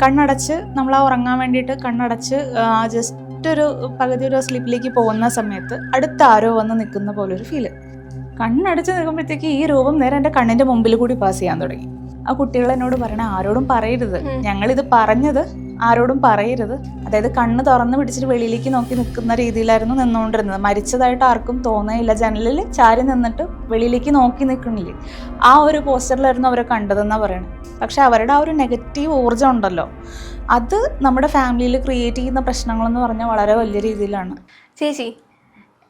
കണ്ണടച്ച് നമ്മൾ ആ ഉറങ്ങാൻ വേണ്ടിയിട്ട് കണ്ണടച്ച് ജസ്റ്റ് ഒരു പകുതി ഒരു സ്ലീപ്പിലേക്ക് പോകുന്ന സമയത്ത് അടുത്ത ആരോ വന്ന് നിൽക്കുന്ന പോലെ ഒരു ഫീൽ കണ്ണടച്ച് നിൽക്കുമ്പോഴത്തേക്ക് ഈ രൂപം നേരെ എന്റെ കണ്ണിന്റെ മുമ്പിൽ കൂടി പാസ് ചെയ്യാൻ തുടങ്ങി. ആ കുട്ടികൾ എന്നോട് പറയണ ആരോടും പറയരുത്. ഞങ്ങളിത് പറഞ്ഞത് ആരോടും പറയരുത്. അതായത് കണ്ണ് തുറന്ന് പിടിച്ചിട്ട് വെളിയിലേക്ക് നോക്കി നിൽക്കുന്ന രീതിയിലായിരുന്നു നിന്നുകൊണ്ടിരുന്നത്. മരിച്ചതായിട്ട് ആർക്കും തോന്നുകയില്ല. ജനലിൽ ചാരി നിന്നിട്ട് വെളിയിലേക്ക് നോക്കി നിൽക്കണില്ലേ ആ ഒരു പോസ്റ്ററിലായിരുന്നു അവരെ കണ്ടതെന്നാണ് പറയുന്നത് പക്ഷേ അവരുടെ ആ ഒരു നെഗറ്റീവ് ഊർജം ഉണ്ടല്ലോ. അത് നമ്മുടെ ഫാമിലിയിൽ ക്രിയേറ്റ് ചെയ്യുന്ന പ്രശ്നങ്ങളെന്ന് പറഞ്ഞാൽ വളരെ വലിയ രീതിയിലാണ്. ചേച്ചി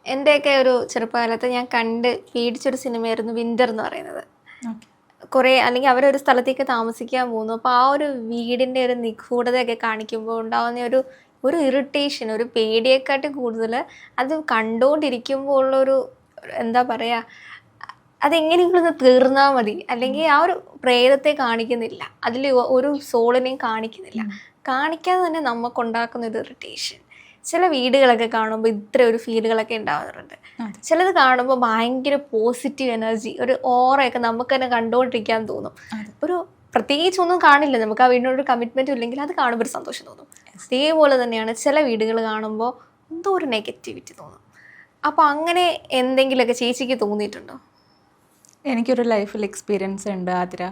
എന്റെയൊക്കെ ഒരു ചെറുപ്പകാലത്ത് ഞാൻ കണ്ട് പേടിച്ചൊരു സിനിമയായിരുന്നു വിന്റർ എന്ന് പറയുന്നത്. കുറേ അല്ലെങ്കിൽ അവരൊരു സ്ഥലത്തേക്ക് താമസിക്കാൻ പോകുന്നു. അപ്പോൾ ആ ഒരു വീടിന്റെ ഒരു നിഗൂഢതയൊക്കെ കാണിക്കുമ്പോൾ ഉണ്ടാകുന്ന ഒരു ഒരു ഇറിറ്റേഷൻ ഒരു പേടിയെക്കാട്ടി കൂടുതൽ അത് കണ്ടുകൊണ്ടിരിക്കുമ്പോൾ ഉള്ളൊരു എന്താ പറയുക അതെങ്ങനെയെങ്കിലും തീർന്നാൽ മതി. അല്ലെങ്കിൽ ആ ഒരു പ്രേതത്തെ കാണിക്കുന്നില്ല. അതിൽ ഒരു സോളിനെയും കാണിക്കുന്നില്ല. കാണിക്കാതെ തന്നെ നമുക്കുണ്ടാക്കുന്ന ഒരു ഇറിറ്റേഷൻ ചില വീടുകളൊക്കെ കാണുമ്പോൾ ഇത്ര ഒരു ഫീലുകളൊക്കെ ഉണ്ടാവാറുണ്ട്. ചിലത് കാണുമ്പോൾ ഭയങ്കര പോസിറ്റീവ് എനർജി ഒരു ഓറയൊക്കെ നമുക്ക് തന്നെ കണ്ടുകൊണ്ടിരിക്കാൻ തോന്നും. ഒരു പ്രത്യേകിച്ച് ഒന്നും കാണില്ല. നമുക്ക് ആ വീടിനോട് കമ്മിറ്റ്മെന്റ് ഇല്ലെങ്കിൽ അത് കാണുമ്പോൾ ഒരു സന്തോഷം തോന്നും. അതേപോലെ തന്നെയാണ് ചില വീടുകൾ കാണുമ്പോൾ എന്തോ ഒരു നെഗറ്റിവിറ്റി തോന്നും. അപ്പോൾ അങ്ങനെ എന്തെങ്കിലുമൊക്കെ ചേച്ചിക്ക് തോന്നിയിട്ടുണ്ടോ? എനിക്കൊരു ലൈഫിൽ എക്സ്പീരിയൻസ് ഉണ്ട് ആതിര.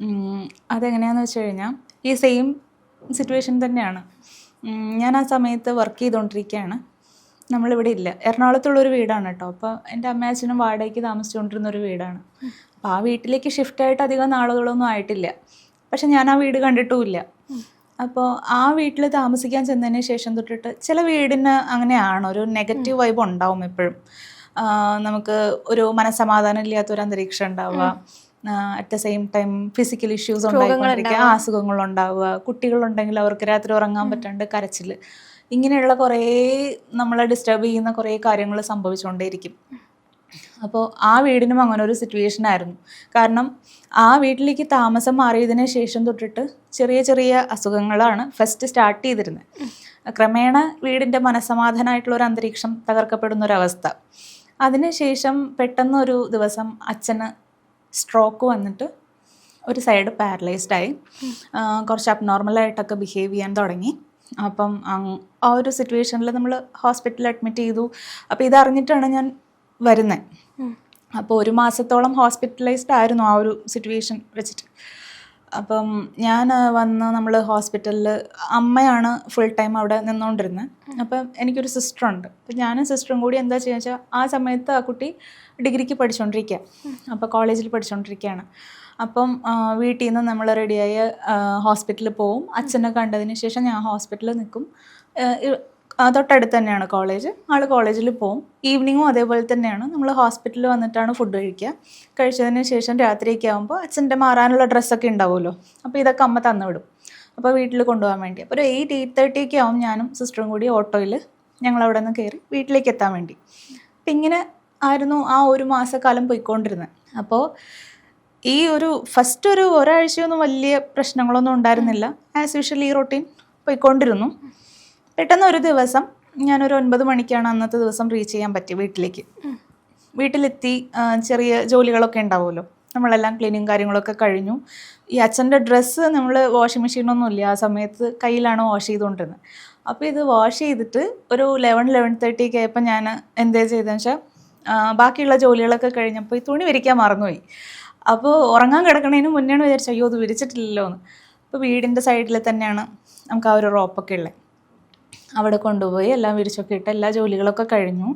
അതെങ്ങനെയാണെന്ന് അതെങ്ങനെയാന്ന് വെച്ച് കഴിഞ്ഞാൽ ഈ സെയിം സിറ്റുവേഷൻ തന്നെയാണ്. ഞാൻ ആ സമയത്ത് വർക്ക് ചെയ്തുകൊണ്ടിരിക്കുകയാണ് നമ്മളിവിടെ ഇല്ല. എറണാകുളത്തുള്ളൊരു വീടാണ് കേട്ടോ അപ്പോൾ എന്റെ അമ്മ അച്ഛനും വാടകയ്ക്ക് താമസിച്ചുകൊണ്ടിരുന്ന ഒരു വീടാണ്. അപ്പോൾ ആ വീട്ടിലേക്ക് ഷിഫ്റ്റ് ആയിട്ട് അധികം നാളുകളൊന്നും ആയിട്ടില്ല. പക്ഷെ ഞാൻ ആ വീട് കണ്ടിട്ടുമില്ല. അപ്പോൾ ആ വീട്ടിൽ താമസിക്കാൻ ചെന്നതിന് ശേഷം തൊട്ടിട്ട് ചില വീടിന് അങ്ങനെയാണ്. ഒരു നെഗറ്റീവ് വൈബ് ഉണ്ടാവും എപ്പോഴും. നമുക്ക് ഒരു മനസമാധാനം ഇല്ലാത്തൊരു അന്തരീക്ഷം ഉണ്ടാവുക. At the same time physical issues ഉണ്ടായിക്കൊണ്ടിരിക്കുക അസുഖങ്ങളുണ്ടാവുക അസുഖങ്ങൾ ഉണ്ടാവുക കുട്ടികളുണ്ടെങ്കിൽ അവർക്ക് രാത്രി ഉറങ്ങാൻ പറ്റാണ്ട് കരച്ചിൽ ഇങ്ങനെയുള്ള കുറേ നമ്മളെ ഡിസ്റ്റർബ് ചെയ്യുന്ന കുറേ കാര്യങ്ങൾ സംഭവിച്ചുകൊണ്ടേയിരിക്കും. അപ്പോൾ ആ വീടിനും അങ്ങനെ ഒരു സിറ്റുവേഷൻ ആയിരുന്നു. കാരണം ആ വീട്ടിലേക്ക് താമസം മാറിയതിന് ശേഷം തൊട്ടിട്ട് ചെറിയ ചെറിയ അസുഖങ്ങളാണ് ഫസ്റ്റ് സ്റ്റാർട്ട് ചെയ്തിരുന്നത് ക്രമേണ വീടിന്റെ മനസ്സമാധാനമായിട്ടുള്ള ഒരു അന്തരീക്ഷം തകർക്കപ്പെടുന്ന ഒരവസ്ഥ അതിനുശേഷം പെട്ടെന്നൊരു ദിവസം അച്ഛന് സ്ട്രോക്ക് വന്നിട്ട് ഒരു സൈഡ് പാരലൈസ്ഡ് ആയി. കുറച്ച് അബ്നോർമലായിട്ടൊക്കെ ബിഹേവ് ചെയ്യാൻ തുടങ്ങി. അപ്പം ആ ഒരു സിറ്റുവേഷനിൽ നമ്മൾ ഹോസ്പിറ്റലിൽ അഡ്മിറ്റ് ചെയ്തു. അപ്പോൾ ഇതറിഞ്ഞിട്ടാണ് ഞാൻ വരുന്നത് അപ്പോൾ ഒരു മാസത്തോളം ഹോസ്പിറ്റലൈസ്ഡ് ആയിരുന്നു ആ ഒരു സിറ്റുവേഷൻ വെച്ചിട്ട്. അപ്പം ഞാൻ വന്ന് നമ്മൾ ഹോസ്പിറ്റലിൽ അമ്മയാണ് ഫുൾ ടൈം അവിടെ നിന്നുകൊണ്ടിരുന്നത് അപ്പം എനിക്കൊരു സിസ്റ്ററുണ്ട് അപ്പം ഞാനും സിസ്റ്ററും കൂടി എന്താ ചെയ്യുക വെച്ചാൽ ആ സമയത്ത് ആ കുട്ടി ഡിഗ്രിക്ക് പഠിച്ചുകൊണ്ടിരിക്കുക അപ്പോൾ കോളേജിൽ പഠിച്ചുകൊണ്ടിരിക്കുകയാണ് അപ്പം വീട്ടിൽ നിന്ന് നമ്മൾ റെഡിയായി ഹോസ്പിറ്റലിൽ പോവും. അച്ഛനെ കണ്ടതിന് ശേഷം ഞാൻ ഹോസ്പിറ്റലിൽ നിൽക്കും തൊട്ടടുത്ത് തന്നെയാണ് കോളേജ് ആൾ കോളേജിൽ പോവും. ഈവനിങ്ങും അതേപോലെ തന്നെയാണ്. നമ്മൾ ഹോസ്പിറ്റലിൽ വന്നിട്ടാണ് ഫുഡ് കഴിക്കുക. കഴിച്ചതിന് ശേഷം രാത്രിയൊക്കെ ആകുമ്പോൾ അച്ഛന്റെ മാറാനുള്ള ഡ്രസ്സൊക്കെ ഉണ്ടാവുമല്ലോ. അപ്പോൾ ഇതൊക്കെ അമ്മ തന്നു വിടും. അപ്പോൾ വീട്ടിൽ കൊണ്ടുപോകാൻ വേണ്ടി. അപ്പോൾ ഒരു എയ്റ്റ് എയ്റ്റ് തേർട്ടി ഒക്കെ ആവും ഞാനും സിസ്റ്ററും കൂടി ഓട്ടോയിൽ ഞങ്ങൾ അവിടെ നിന്ന് കയറി വീട്ടിലേക്ക് എത്താൻ വേണ്ടി. അപ്പം ഇങ്ങനെ ആയിരുന്നു ആ ഒരു മാസക്കാലം പോയിക്കൊണ്ടിരുന്നത്. അപ്പോൾ ഈ ഒരു ഫസ്റ്റ് ഒരു ഒരാഴ്ചയൊന്നും വലിയ പ്രശ്നങ്ങളൊന്നും ഉണ്ടായിരുന്നില്ല. ആസ് യൂഷ്വൽ ഈ റൊട്ടീൻ പോയിക്കൊണ്ടിരുന്നു. പെട്ടെന്ന് ഒരു ദിവസം ഞാനൊരു ഒൻപത് മണിക്കാണ് അന്നത്തെ ദിവസം റീച്ച് ചെയ്യാൻ പറ്റി വീട്ടിലേക്ക്. വീട്ടിലെത്തി ചെറിയ ജോലികളൊക്കെ ഉണ്ടാവുമല്ലോ. നമ്മളെല്ലാം ക്ലീനിങ് കാര്യങ്ങളൊക്കെ കഴിഞ്ഞു. ഈ അച്ഛന്റെ ഡ്രസ്സ് നമ്മൾ വാഷിംഗ് മെഷീനൊന്നും ഇല്ല. ആ സമയത്ത് കയ്യിലാണ് വാഷ് ചെയ്തുകൊണ്ടിരുന്നത്. അപ്പോൾ ഇത് വാഷ് ചെയ്തിട്ട് ഒരു ലെവൻ ലെവൻ തേർട്ടി ഒക്കെ ആയപ്പോൾ ഞാൻ എന്തേ ചെയ്തതെന്ന് വെച്ചാൽ ബാക്കിയുള്ള ജോലികളൊക്കെ കഴിഞ്ഞപ്പോൾ ഈ തുണി വിരിക്കാൻ മറന്നുപോയി. അപ്പോൾ ഉറങ്ങാൻ കിടക്കണതിന് മുന്നെയാണ് വിചാരിച്ചു അയ്യോ അത് വിരിച്ചിട്ടില്ലല്ലോ എന്ന് അപ്പോൾ വീടിന്റെ സൈഡിൽ തന്നെയാണ് നമുക്ക് ആ ഒരു റോപ്പൊക്കെ ഉള്ളത് അവിടെ കൊണ്ടുപോയി എല്ലാം വിരിച്ചൊക്കെ ഇട്ട് എല്ലാ ജോലികളൊക്കെ കഴിഞ്ഞു.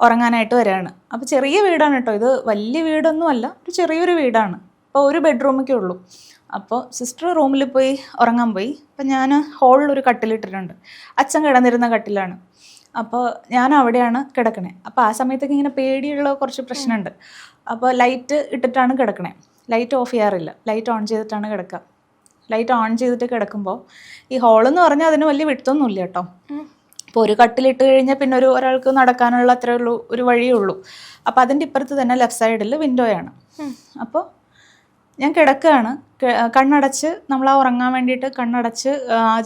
ഉറങ്ങാനായിട്ട് വരികയാണ് അപ്പോൾ ചെറിയ വീടാണ് കേട്ടോ ഇത്. വലിയ വീടൊന്നും അല്ല ഒരു ചെറിയൊരു വീടാണ്. അപ്പോൾ ഒരു ബെഡ്റൂമൊക്കെ ഉള്ളൂ. അപ്പോൾ സിസ്റ്റർ റൂമിൽ പോയി ഉറങ്ങാൻ പോയി. അപ്പം ഞാൻ ഹോളിൽ ഒരു കട്ടിലിട്ടിട്ടുണ്ട്. അച്ഛൻ കിടന്നിരുന്ന കട്ടിലാണ്. അപ്പോൾ ഞാൻ അവിടെയാണ് കിടക്കണേ. അപ്പോൾ ആ സമയത്തൊക്കെ ഇങ്ങനെ പേടിയുള്ള കുറച്ച് പ്രശ്നമുണ്ട്. അപ്പോൾ ലൈറ്റ് ഇട്ടിട്ടാണ് കിടക്കണേ. ലൈറ്റ് ഓഫ് ചെയ്യാറില്ല. ലൈറ്റ് ഓൺ ചെയ്തിട്ടാണ് കിടക്കുക. ലൈറ്റ് ഓൺ ചെയ്തിട്ട് കിടക്കുമ്പോൾ ഈ ഹോളെന്ന് പറഞ്ഞാൽ അതിന് വലിയ വിട്ടൊന്നും ഇല്ല കേട്ടോ അപ്പോൾ ഒരു കട്ടിലിട്ട് കഴിഞ്ഞാൽ പിന്നെ ഒരു ഒരാൾക്ക് നടക്കാനുള്ള അത്രേ ഉള്ളൂ ഒരു വഴിയേ ഉള്ളൂ. അപ്പോൾ അതിന്റെ ഇപ്പുറത്ത് തന്നെ ലെഫ്റ്റ് സൈഡിൽ വിൻഡോയാണ് അപ്പോൾ ഞാൻ കിടക്കുകയാണ് കണ്ണടച്ച് നമ്മൾ ആ ഉറങ്ങാൻ വേണ്ടിയിട്ട് കണ്ണടച്ച്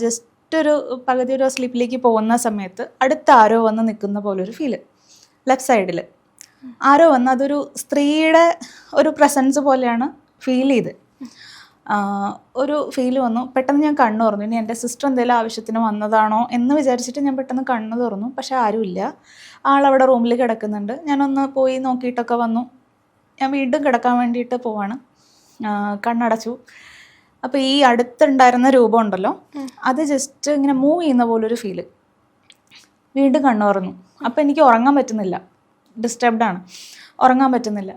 ജസ്റ്റ് ഒരു പകുതി ഒരു സ്ലീപ്പിലേക്ക് പോകുന്ന സമയത്ത് അടുത്ത ആരോ വന്ന് നിൽക്കുന്ന പോലെ ഒരു ഫീൽ ലെഫ്റ്റ് സൈഡിൽ ആരോ വന്ന് അതൊരു സ്ത്രീയുടെ ഒരു പ്രസൻസ് പോലെയാണ് ഫീൽ ചെയ്ത്. ഒരു ഫീൽ വന്നു. പെട്ടെന്ന് ഞാൻ കണ്ണു തുറന്നു. ഇനി എന്റെ സിസ്റ്റർ എന്തെങ്കിലും ആവശ്യത്തിന് വന്നതാണോ എന്ന് വിചാരിച്ചിട്ട് ഞാൻ പെട്ടെന്ന് കണ്ണു തുറന്നു. പക്ഷേ ആരുമില്ല. ആളവിടെ റൂമിൽ കിടക്കുന്നുണ്ട്. ഞാനൊന്ന് പോയി നോക്കിയിട്ടൊക്കെ വന്നു. ഞാൻ വീണ്ടും കിടക്കാൻ വേണ്ടിയിട്ട് പോവാണ്. കണ്ണടച്ചു. അപ്പോൾ ഈ അടുത്തുണ്ടായിരുന്ന രൂപം ഉണ്ടല്ലോ അത് ജസ്റ്റ് ഇങ്ങനെ മൂവ് ചെയ്യുന്ന പോലൊരു ഫീൽ വീണ്ടും കണ്ണു തുറന്നു. അപ്പോൾ എനിക്ക് ഉറങ്ങാൻ പറ്റുന്നില്ല. ഡിസ്റ്റർബ്ഡ് ആണ്. ഉറങ്ങാൻ പറ്റുന്നില്ല.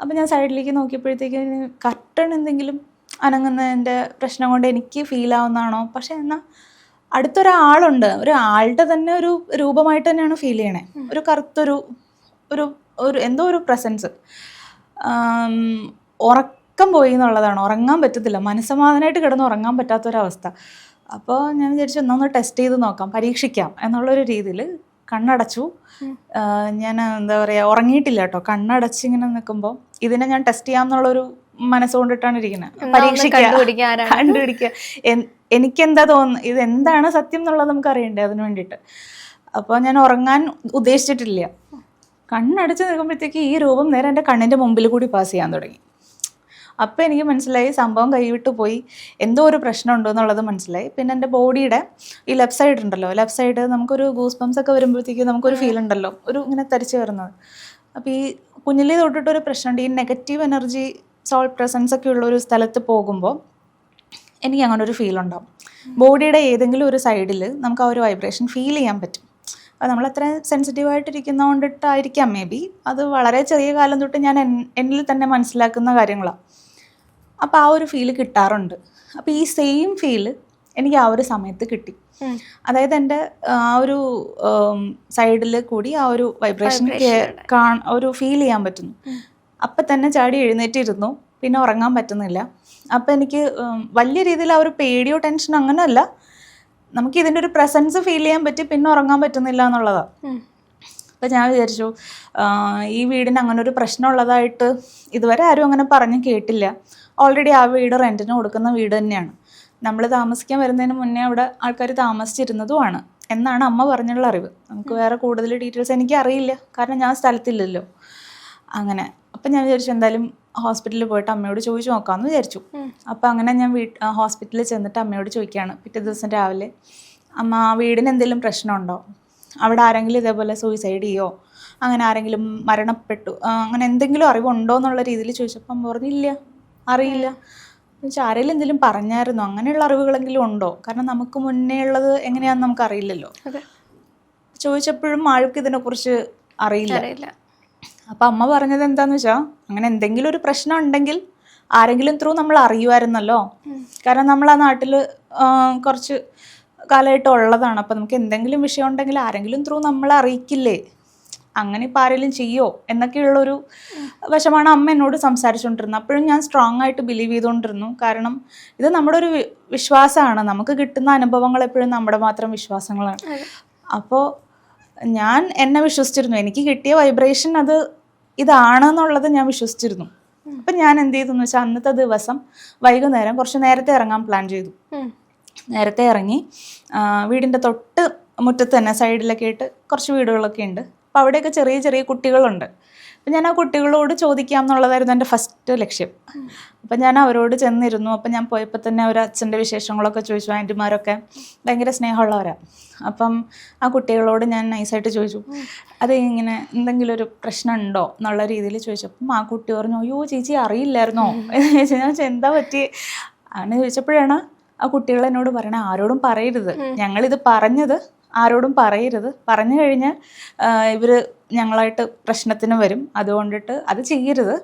അപ്പോൾ ഞാൻ സൈഡിലേക്ക് നോക്കിയപ്പോഴത്തേക്ക് കർട്ടൺ എന്തെങ്കിലും അനങ്ങുന്നതിന്റെ പ്രശ്നം കൊണ്ട് എനിക്ക് ഫീൽ ആവുന്നതാണോ? പക്ഷെ എന്നാൽ അടുത്തൊരാളുണ്ട്. ഒരാളുടെ തന്നെ ഒരു രൂപമായിട്ട് തന്നെയാണ് ഫീൽ ചെയ്യണേ. ഒരു കറുത്തൊരു ഒരു ഒരു എന്തോ ഒരു പ്രസൻസ് ഉറക്കം പോയി എന്നുള്ളതാണ്. ഉറങ്ങാൻ പറ്റത്തില്ല. മനസ്സമാധാനമായിട്ട് കിടന്ന് ഉറങ്ങാൻ പറ്റാത്തൊരവസ്ഥ. അപ്പോൾ ഞാൻ വിചാരിച്ചു ഒന്നൊന്ന് ടെസ്റ്റ് ചെയ്ത് നോക്കാം. പരീക്ഷിക്കാം. എന്നുള്ളൊരു രീതിയിൽ കണ്ണടച്ചു. ഞാൻ എന്താ പറയുക ഉറങ്ങിയിട്ടില്ല കേട്ടോ. കണ്ണടച്ച് ഇങ്ങനെ നിൽക്കുമ്പോൾ ഇതിനെ ഞാൻ ടെസ്റ്റ് ചെയ്യാമെന്നുള്ളൊരു മനസ്സുകൊണ്ടിട്ടാണ് ഇരിക്കുന്നത് പരീക്ഷിക്കുക കണ്ടുപിടിക്കുക എനിക്കെന്താ തോന്നുന്നു ഇത് എന്താണ് സത്യം എന്നുള്ളത് നമുക്ക് അറിയണ്ടേ അതിന് വേണ്ടിയിട്ട്. അപ്പോൾ ഞാൻ ഉറങ്ങാൻ ഉദ്ദേശിച്ചിട്ടില്ല. കണ്ണടച്ച് നിൽക്കുമ്പോഴത്തേക്ക് ഈ രൂപം നേരെ എന്റെ കണ്ണിന്റെ മുമ്പിൽ കൂടി പാസ് ചെയ്യാൻ തുടങ്ങി. അപ്പോൾ എനിക്ക് മനസ്സിലായി സംഭവം കൈവിട്ട് പോയി. എന്തോ ഒരു പ്രശ്നം ഉണ്ടോ എന്നുള്ളത് മനസ്സിലായി. പിന്നെ എന്റെ ബോഡിയുടെ ഈ ലെഫ്റ്റ് സൈഡ് ഉണ്ടല്ലോ ലെഫ്റ്റ് സൈഡ് നമുക്കൊരു ഗൂസ് പംസ് ഒക്കെ വരുമ്പോഴത്തേക്കും നമുക്കൊരു ഫീൽ ഉണ്ടല്ലോ ഒരു ഇങ്ങനെ തരിച്ച് വരുന്നത്. അപ്പോൾ ഈ കുഞ്ഞിലേ തൊട്ടിട്ടൊരു പ്രശ്നമുണ്ട്. ഈ നെഗറ്റീവ് എനർജി സോൾ പ്രസൻസ് ഒക്കെ ഉള്ള ഒരു സ്ഥലത്ത് പോകുമ്പോൾ എനിക്ക് അങ്ങനെ ഒരു ഫീൽ ഉണ്ടാവും. ബോഡിയുടെ ഏതെങ്കിലും ഒരു സൈഡിൽ നമുക്ക് ആ ഒരു വൈബ്രേഷൻ ഫീൽ ചെയ്യാൻ പറ്റും. അപ്പോൾ നമ്മൾ അത്ര സെൻസിറ്റീവ് ആയിട്ടിരിക്കുന്ന കൊണ്ടിട്ടായിരിക്കാം മേ ബി അത് വളരെ ചെറിയ കാലം തൊട്ട് ഞാൻ എന്നിൽ തന്നെ മനസ്സിലാക്കുന്ന കാര്യങ്ങളാണ് അപ്പോൾ ആ ഒരു ഫീൽ കിട്ടാറുണ്ട്. അപ്പോൾ ഈ സെയിം ഫീൽ എനിക്ക് ആ ഒരു സമയത്ത് കിട്ടി. അതായത് എന്റെ ആ ഒരു സൈഡിൽ കൂടി ആ ഒരു വൈബ്രേഷൻ ഒരു ഫീൽ ചെയ്യാൻ പറ്റുന്നു. അപ്പം തന്നെ ചാടി എഴുന്നേറ്റിരുന്നു. പിന്നെ ഉറങ്ങാൻ പറ്റുന്നില്ല. അപ്പം എനിക്ക് വലിയ രീതിയിൽ ആ ഒരു പേടിയോ ടെൻഷനോ അങ്ങനെയല്ല. നമുക്ക് ഇതിന്റെ ഒരു പ്രസൻസ് ഫീൽ ചെയ്യാൻ പറ്റി പിന്നെ ഉറങ്ങാൻ പറ്റുന്നില്ല എന്നുള്ളതാണ്. അപ്പം ഞാൻ വിചാരിച്ചു ഈ വീടിന് അങ്ങനെ ഒരു പ്രശ്നമുള്ളതായിട്ട് ഇതുവരെ ആരും അങ്ങനെ പറഞ്ഞ് കേട്ടില്ല. ഓൾറെഡി ആ വീട് റെന്റിന് കൊടുക്കുന്ന വീട് തന്നെയാണ്. നമ്മൾ താമസിക്കാൻ വരുന്നതിന് മുന്നേ അവിടെ ആൾക്കാർ താമസിച്ചിരുന്നതുമാണ്. എന്നാണ് അമ്മ പറഞ്ഞുള്ള അറിവ്. നമുക്ക് വേറെ കൂടുതൽ ഡീറ്റെയിൽസ് എനിക്ക് അറിയില്ല. കാരണം ഞാൻ സ്ഥലത്തില്ലല്ലോ. അങ്ങനെ. അപ്പം ഞാൻ വിചാരിച്ചു എന്തായാലും ഹോസ്പിറ്റലിൽ പോയിട്ട് അമ്മയോട് ചോദിച്ചു നോക്കാമെന്ന് വിചാരിച്ചു. അപ്പോൾ അപ്പം അങ്ങനെ ഞാൻ വീട്ട് ഹോസ്പിറ്റലിൽ ചെന്നിട്ട് അമ്മയോട് ചോദിക്കുകയാണ് പിറ്റേ ദിവസം രാവിലെ അമ്മ വീടിന് എന്തെങ്കിലും പ്രശ്നമുണ്ടോ? അവിടെ ആരെങ്കിലും ഇതേപോലെ സൂയിസൈഡ് ചെയ്യോ? അങ്ങനെ ആരെങ്കിലും മരണപ്പെട്ടു? അങ്ങനെ എന്തെങ്കിലും അറിവുണ്ടോ എന്നുള്ള രീതിയിൽ ചോദിച്ചപ്പോൾ അമ്മ പറഞ്ഞില്ല അറിയില്ല. എന്നുവെച്ചാൽ ആരെങ്കിലും എന്തെങ്കിലും പറഞ്ഞായിരുന്നോ? അങ്ങനെയുള്ള അറിവുകളെങ്കിലും ഉണ്ടോ? കാരണം നമുക്ക് മുന്നേ ഉള്ളത് എങ്ങനെയാണെന്ന് നമുക്ക് അറിയില്ലല്ലോ ചോദിച്ചപ്പോഴും ആൾക്ക് ഇതിനെക്കുറിച്ച് അറിയില്ല. അപ്പം അമ്മ പറഞ്ഞത് എന്താന്ന് വെച്ചാൽ അങ്ങനെ എന്തെങ്കിലും ഒരു പ്രശ്നം ഉണ്ടെങ്കിൽ ആരെങ്കിലും ത്രൂ നമ്മൾ അറിയുമായിരുന്നല്ലോ. കാരണം നമ്മൾ ആ നാട്ടിൽ കുറച്ച് കാലമായിട്ട് ഉള്ളതാണ്. അപ്പം നമുക്ക് എന്തെങ്കിലും വിഷയം ഉണ്ടെങ്കിൽ ആരെങ്കിലും ത്രൂ നമ്മളെ അറിയിക്കില്ലേ? അങ്ങനെ ഇപ്പം ആരെങ്കിലും ചെയ്യോ? എന്നൊക്കെയുള്ളൊരു വശമാണ് അമ്മ എന്നോട് സംസാരിച്ചുകൊണ്ടിരുന്നത്. അപ്പോഴും ഞാൻ സ്ട്രോങ് ആയിട്ട് ബിലീവ് ചെയ്തുകൊണ്ടിരുന്നു. കാരണം ഇത് നമ്മുടെ ഒരു വിശ്വാസമാണ്. നമുക്ക് കിട്ടുന്ന അനുഭവങ്ങൾ എപ്പോഴും നമ്മുടെ മാത്രം വിശ്വാസങ്ങളാണ്. അപ്പോൾ ഞാൻ എന്നെ വിശ്വസിച്ചിരുന്നു. എനിക്ക് കിട്ടിയ വൈബ്രേഷൻ അത് ഇതാണെന്നുള്ളത് ഞാൻ വിശ്വസിച്ചിരുന്നു. അപ്പം ഞാൻ എന്ത് ചെയ്തു എന്ന് വെച്ചാൽ അന്നത്തെ ദിവസം വൈകുന്നേരം കുറച്ച് നേരത്തെ ഇറങ്ങാൻ പ്ലാൻ ചെയ്തു. നേരത്തെ ഇറങ്ങി വീടിന്റെ വീടിന്റെ തൊട്ട് മുറ്റത്ത് തന്നെ സൈഡിലൊക്കെ ആയിട്ട് കുറച്ച് വീടുകളൊക്കെ ഉണ്ട്. അപ്പോൾ അവിടെയൊക്കെ ചെറിയ ചെറിയ കുട്ടികളുണ്ട്. അപ്പം ഞാൻ ആ കുട്ടികളോട് ചോദിക്കാം എന്നുള്ളതായിരുന്നു എന്റെ ഫസ്റ്റ് ലക്ഷ്യം. അപ്പം ഞാൻ അവരോട് ചെന്നിരുന്നു. അപ്പം ഞാൻ പോയപ്പോൾ തന്നെ ഒരു അച്ഛന്റെ വിശേഷങ്ങളൊക്കെ ചോദിച്ചു ആന്റിമാരൊക്കെ ഭയങ്കര സ്നേഹമുള്ളവരാണ് അപ്പം ആ കുട്ടികളോട് ഞാൻ നൈസായിട്ട് ചോദിച്ചു അത് ഇങ്ങനെ എന്തെങ്കിലും ഒരു പ്രശ്നം ഉണ്ടോ എന്നുള്ള രീതിയിൽ ചോദിച്ചപ്പം ആ കുട്ടി പറഞ്ഞു അയ്യോ ചേച്ചി അറിയില്ലായിരുന്നോ? ഞാൻ എന്താ പറ്റി? അങ്ങനെ ചോദിച്ചപ്പോഴാണ് ആ കുട്ടികൾ എന്നോട് പറയണേ ആരോടും പറയരുത്. ഞങ്ങളിത് പറഞ്ഞത് ആരോടും പറയരുത്. പറഞ്ഞു കഴിഞ്ഞാൽ ഇവർ ഞങ്ങളായിട്ട് പ്രശ്നത്തിന് വരും. അതുകൊണ്ടിട്ട് അത് ചെയ്യരുത്.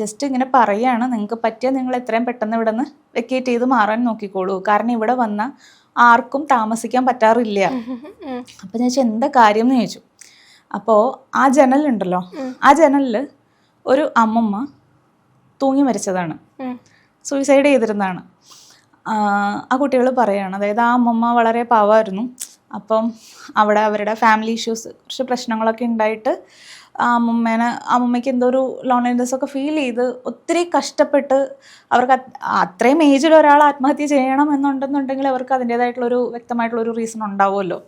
ജസ്റ്റ് ഇങ്ങനെ പറയാണ്. നിങ്ങൾക്ക് പറ്റിയാൽ നിങ്ങൾ എത്രയും പെട്ടെന്ന് ഇവിടെ നിന്ന് വെക്കേറ്റ് ചെയ്ത് മാറാൻ നോക്കിക്കോളൂ. കാരണം ഇവിടെ വന്ന ആർക്കും താമസിക്കാൻ പറ്റാറില്ല. അപ്പം ഞാൻ എന്താ കാര്യം? എന്ന് ചോദിച്ചു. അപ്പോൾ ആ ജനലുണ്ടല്ലോ ആ ജനലിൽ ഒരു അമ്മമ്മ തൂങ്ങി മരിച്ചതാണ്. സൂയിസൈഡ് ചെയ്തിരുന്നതാണ്. ആ കുട്ടികൾ പറയാണ്. അതായത് ആ അമ്മമ്മ വളരെ പാവമായിരുന്നു. അപ്പം അവിടെ അവരുടെ ഫാമിലി ഇഷ്യൂസ് കുറച്ച് പ്രശ്നങ്ങളൊക്കെ ഉണ്ടായിട്ട് അമ്മമ്മേനെ അമ്മമ്മയ്ക്ക് എന്തോ ഒരു ലോൺലിനെസ് ഒക്കെ ഫീൽ ചെയ്ത് ഒത്തിരി കഷ്ടപ്പെട്ട് അവർക്ക് അത് അത്രയും ഏജിൽ ഒരാൾ ആത്മഹത്യ ചെയ്യണം എന്നുണ്ടെന്നുണ്ടെങ്കിൽ അവർക്ക് അതിന്റേതായിട്ടുള്ളൊരു വ്യക്തമായിട്ടുള്ളൊരു റീസൺ ഉണ്ടാവുമല്ലോ.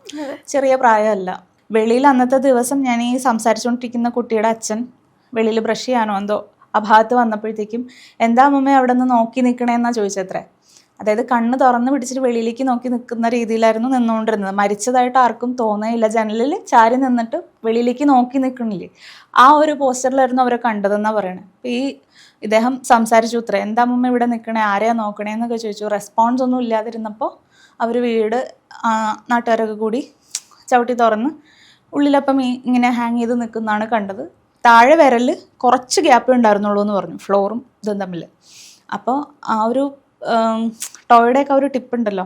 ചെറിയ പ്രായമല്ല. വെളിയിൽ അന്നത്തെ ദിവസം ഞാൻ ഈ സംസാരിച്ചുകൊണ്ടിരിക്കുന്ന കുട്ടിയുടെ അച്ഛൻ വെളിയിൽ ബ്രഷ് ചെയ്യാനോ എന്തോ ആ ഭാഗത്ത് വന്നപ്പോഴത്തേക്കും എന്താ അമ്മമ്മ അവിടെ നിന്ന് നോക്കി നിൽക്കണേന്നാ ചോദിച്ചത്രേ. അതായത് കണ്ണ് തുറന്ന് പിടിച്ചിട്ട് വെളിയിലേക്ക് നോക്കി നിൽക്കുന്ന രീതിയിലായിരുന്നു നിന്നുകൊണ്ടിരുന്നത്. മരിച്ചതായിട്ട് ആർക്കും തോന്നുകയില്ല. ജനലിൽ ചാരി നിന്നിട്ട് വെളിയിലേക്ക് നോക്കി നിൽക്കണില്ലേ ആ ഒരു പോസ്റ്ററിലായിരുന്നു അവരെ കണ്ടതെന്നാണ് പറയണത് അപ്പോൾ ഈ ഇദ്ദേഹം സംസാരിച്ചു ഉത്തരം എന്താ അമ്മ ഇവിടെ നിൽക്കണേ? ആരെയാ നോക്കണേ? എന്നൊക്കെ ചോദിച്ചു. റെസ്പോൺസ് ഒന്നും ഇല്ലാതിരുന്നപ്പോൾ അവർ വീട് നാട്ടുകാരൊക്കെ കൂടി ചവിട്ടി തുറന്ന് ഉള്ളിലപ്പം ഇങ്ങനെ ഹാങ് ചെയ്ത് നിൽക്കുന്നതാണ് കണ്ടത്. താഴെ വിരൽ കുറച്ച് ഗ്യാപ്പേ ഉണ്ടായിരുന്നുള്ളൂ എന്ന് പറഞ്ഞു. ഫ്ലോറും ഇതും തമ്മിൽ. അപ്പോൾ ആ ഒരു ടോയുടെയൊക്കെ ഒരു ടിപ്പ് ഉണ്ടല്ലോ.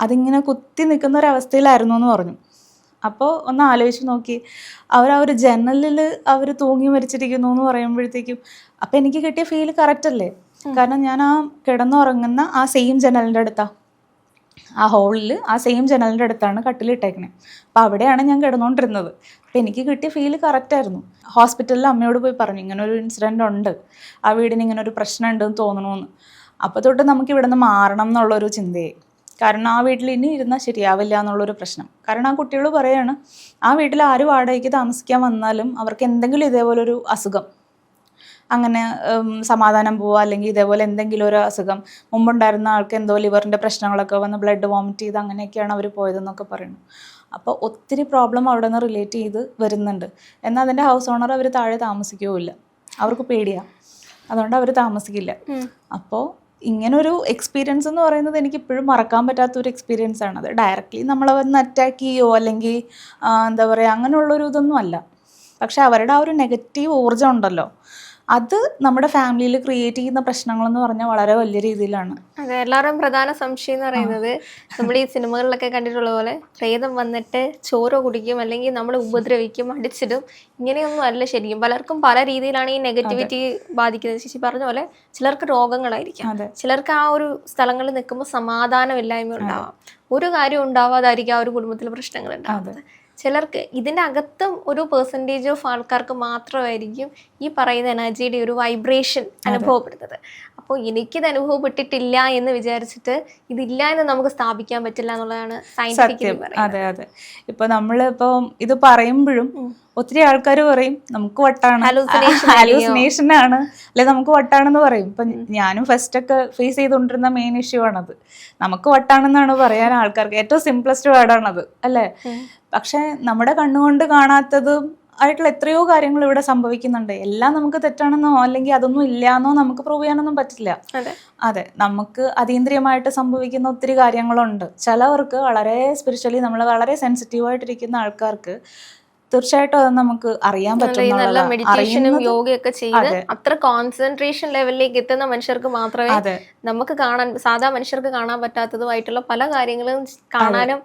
അതിങ്ങനെ കുത്തി നിൽക്കുന്ന ഒരു അവസ്ഥയിലായിരുന്നു എന്ന് പറഞ്ഞു. അപ്പോൾ ഒന്ന് ആലോചിച്ച് നോക്കി. അവർ ആ ഒരു ജനലിൽ അവർ തൂങ്ങി മരിച്ചിരിക്കുന്നു എന്ന് പറയുമ്പോഴത്തേക്കും അപ്പം എനിക്ക് കിട്ടിയ ഫീൽ കറക്റ്റ് അല്ലേ? കാരണം ഞാൻ ആ കിടന്നുറങ്ങുന്ന ആ സെയിം ജനലിന്റെ അടുത്താണ് ആ ഹോളിൽ ആ സെയിം ജനലിന്റെ അടുത്താണ് കട്ടിലിട്ടേക്കണേ. അപ്പോൾ അവിടെയാണ് ഞാൻ കിടന്നുകൊണ്ടിരുന്നത് അപ്പോൾ എനിക്ക് കിട്ടിയ ഫീൽ കറക്റ്റായിരുന്നു ഹോസ്പിറ്റലിൽ അമ്മയോട് പോയി പറഞ്ഞു ഇങ്ങനെ ഒരു ഇൻസിഡന്റ് ഉണ്ട്. ആ വീടിന് ഇങ്ങനെ ഒരു പ്രശ്നം ഉണ്ടെന്ന് തോന്നണമെന്ന് അപ്പോൾ തൊട്ട് നമുക്ക് ഇവിടെ നിന്ന് മാറണം എന്നുള്ളൊരു ചിന്തയെ. കാരണം ആ വീട്ടിൽ ഇനി ഇരുന്നാൽ ശരിയാവില്ല എന്നുള്ളൊരു പ്രശ്നം. കാരണം ആ കുട്ടികൾ പറയാണ് ആ വീട്ടിൽ ആര് വാടകയ്ക്ക് താമസിക്കാൻ വന്നാലും അവർക്ക് എന്തെങ്കിലും ഇതേപോലൊരു അസുഖം. അങ്ങനെ സമാധാനം പോവുക അല്ലെങ്കിൽ ഇതേപോലെ എന്തെങ്കിലും ഒരു അസുഖം. മുമ്പുണ്ടായിരുന്ന ആൾക്ക് എന്തോ ലിവറിന്റെ പ്രശ്നങ്ങളൊക്കെ വന്ന് ബ്ലഡ് വോമിറ്റ് ചെയ്ത് അങ്ങനെയൊക്കെയാണ് അവർ പോയതെന്നൊക്കെ പറയുന്നു. അപ്പോൾ ഒത്തിരി പ്രോബ്ലം അവിടെ നിന്ന് റിലേറ്റ് ചെയ്ത് വരുന്നുണ്ട്. എന്നാൽ അതിന്റെ ഹൗസ് ഓണർ അവർ താഴെ താമസിക്കുകയില്ല അവർക്ക് പേടിയാണ് അതുകൊണ്ട് അവർ താമസിക്കില്ല. അപ്പോൾ ഇങ്ങനൊരു എക്സ്പീരിയൻസ് എന്ന് പറയുന്നത് എനിക്ക് ഇപ്പോഴും മറക്കാൻ പറ്റാത്ത ഒരു എക്സ്പീരിയൻസ് ആണ്. അത് ഡയറക്റ്റ്ലി നമ്മളെ വന്ന് അറ്റാക്ക് ചെയ്യുമോ അല്ലെങ്കിൽ എന്താ പറയുക അങ്ങനെയുള്ളൊരു ഇതൊന്നും അല്ല. പക്ഷെ അവരുടെ ആ ഒരു നെഗറ്റീവ് ഊർജം ഉണ്ടല്ലോ. അത് നമ്മുടെ ഫാമിലിയിൽ ക്രിയേറ്റ് ചെയ്യുന്ന പ്രശ്നങ്ങളെന്ന് പറഞ്ഞാൽ വളരെ വലിയ രീതിയിലാണ്. അതെ എല്ലാവരും പ്രധാന സംശയം എന്ന് പറയുന്നത് നമ്മൾ ഈ സിനിമകളിലൊക്കെ കണ്ടിട്ടുള്ള പോലെ പ്രേതം വന്നിട്ട് ചോറ് കുടിക്കും അല്ലെങ്കിൽ നമ്മൾ ഉപദ്രവിക്കും അടിച്ചിടും. ഇങ്ങനെയൊന്നും അല്ല ശരിക്കും. പലർക്കും പല രീതിയിലാണ് ഈ നെഗറ്റിവിറ്റി ബാധിക്കുന്നത്. ചേച്ചി പറഞ്ഞ പോലെ ചിലർക്ക് രോഗങ്ങളായിരിക്കാം. ചിലർക്ക് ആ ഒരു സ്ഥലങ്ങളിൽ നിൽക്കുമ്പോൾ സമാധാനമില്ലായ്മ ഉണ്ടാവാം. ഒരു കാര്യം ഉണ്ടാവാതായിരിക്കും ആ ഒരു കുടുംബത്തിൽ പ്രശ്നങ്ങൾ ഉണ്ടാവുന്നത്. ചിലർക്ക് ഇതിന്റെ അകത്തും ഒരു പെർസെന്റേജ് ഓഫ് ആൾക്കാർക്ക് മാത്രമായിരിക്കും ഈ പറയുന്ന എനർജിയുടെ ഒരു വൈബ്രേഷൻ അനുഭവപ്പെടുന്നത്. അപ്പോൾ എനിക്കിത് അനുഭവപ്പെട്ടിട്ടില്ല എന്ന് വിചാരിച്ചിട്ട് ഇതില്ല എന്ന് നമുക്ക് സ്ഥാപിക്കാൻ പറ്റില്ല എന്നുള്ളതാണ് പറയുന്നത്. അതെ അതെ. ഇപ്പൊ നമ്മളിപ്പോ ഇത് പറയുമ്പോഴും ഒത്തിരി ആൾക്കാർ പറയും നമുക്ക് വട്ടാണ്. ഹാലൂസിനേഷൻ ആണ്. അല്ലെ നമുക്ക് വട്ടാണെന്ന് പറയും. ഇപ്പൊ ഞാനും ഫസ്റ്റ് ഒക്കെ ഫേസ് ചെയ്തുകൊണ്ടിരുന്ന മെയിൻ ഇഷ്യൂ ആണത്. നമുക്ക് വട്ടാണെന്നാണ് പറയാൻ ആൾക്കാർക്ക് ഏറ്റവും സിംപ്ലസ്റ്റ് വേർഡാണത് അല്ലേ? പക്ഷെ നമ്മുടെ കണ്ണുകൊണ്ട് കാണാത്തതും ആയിട്ടുള്ള എത്രയോ കാര്യങ്ങൾ ഇവിടെ സംഭവിക്കുന്നുണ്ട്. എല്ലാം നമുക്ക് തെറ്റാണെന്നോ അല്ലെങ്കിൽ അതൊന്നും ഇല്ലാന്നോ നമുക്ക് പ്രൂവ് ചെയ്യാനൊന്നും പറ്റില്ല. അതെ. നമുക്ക് അതീന്ദ്രിയമായിട്ട് സംഭവിക്കുന്ന ഒത്തിരി കാര്യങ്ങളുണ്ട്. ചിലവർക്ക് വളരെ സ്പിരിച്വലി നമ്മൾ വളരെ സെൻസിറ്റീവ് ആയിട്ടിരിക്കുന്ന ആൾക്കാർക്ക് തീർച്ചയായിട്ടും അത് നമുക്ക് അറിയാൻ പറ്റും നല്ല മെഡിറ്റേഷനും യോഗയൊക്കെ ചെയ്ത് അത്ര കോൺസെൻട്രേഷൻ ലെവലിലേക്ക് എത്തുന്ന മനുഷ്യർക്ക് മാത്രമേ നമുക്ക് കാണാൻ സാധാ മനുഷ്യർക്ക് കാണാൻ പറ്റാത്തതുമായിട്ടുള്ള പല കാര്യങ്ങളും കാണാനും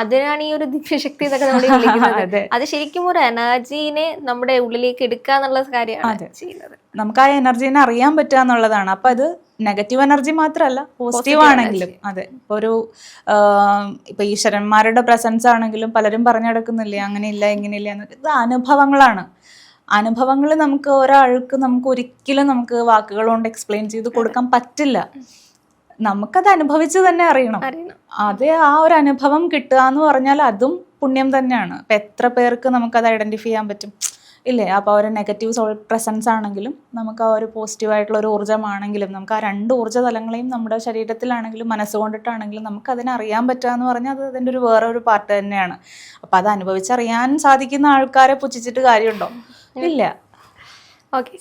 അതിനാണ് ഈ ഒരു ദിവ്യശക്തി എന്നൊക്കെ നമ്മൾ വിളിക്കുന്നത്. അതെ. ശരിക്കും ഒരു എനർജീനെ നമ്മുടെ ഉള്ളിലേക്ക് എടുക്കുക എന്നുള്ള കാര്യമാണ് ചെയ്യുന്നത്. നമുക്ക് ആ എനർജീനെ അറിയാൻ പറ്റുക എന്നുള്ളതാണ്. അപ്പൊ അത് നെഗറ്റീവ് എനർജി മാത്രമല്ല പോസിറ്റീവ് ആണെങ്കിലും അതെ. ഇപ്പൊ ഒരു ഇപ്പൊ ഈശ്വരന്മാരുടെ പ്രസൻസ് ആണെങ്കിലും പലരും പറഞ്ഞെടുക്കുന്നില്ലേ അങ്ങനെയില്ല ഇങ്ങനെയില്ല എന്നൊക്കെ. ഇത് അനുഭവങ്ങളാണ്. അനുഭവങ്ങൾ നമുക്ക് ഒരാൾക്ക് നമുക്ക് ഒരിക്കലും നമുക്ക് വാക്കുകൾ കൊണ്ട് എക്സ്പ്ലെയിൻ ചെയ്ത് കൊടുക്കാൻ പറ്റില്ല. നമുക്കത് അനുഭവിച്ച് തന്നെ അറിയണം. അത് ആ ഒരു അനുഭവം കിട്ടുക എന്ന് പറഞ്ഞാൽ അതും പുണ്യം തന്നെയാണ്. അപ്പം എത്ര പേർക്ക് നമുക്കത് ഐഡന്റിഫൈ ചെയ്യാൻ പറ്റും? ഇല്ലേ? അപ്പോൾ ആ ഒരു നെഗറ്റീവ് സോൾ പ്രസൻസ് ആണെങ്കിലും നമുക്ക് ആ ഒരു പോസിറ്റീവ് ആയിട്ടുള്ള ഒരു ഊർജമാണെങ്കിലും നമുക്ക് ആ രണ്ട് ഊർജ തലങ്ങളെയും നമ്മുടെ ശരീരത്തിലാണെങ്കിലും മനസ്സുകൊണ്ടിട്ടാണെങ്കിലും നമുക്ക് അതിനെ അറിയാൻ പറ്റുക എന്ന് പറഞ്ഞാൽ അത് അതിന്റെ ഒരു വേറെ ഒരു പാർട്ട് തന്നെയാണ്. അപ്പോൾ അത് അനുഭവിച്ചറിയാൻ സാധിക്കുന്ന ആൾക്കാരെ പുച്ഛിച്ചിട്ട് കാര്യമുണ്ടോ? ഇല്ല. ഓക്കെ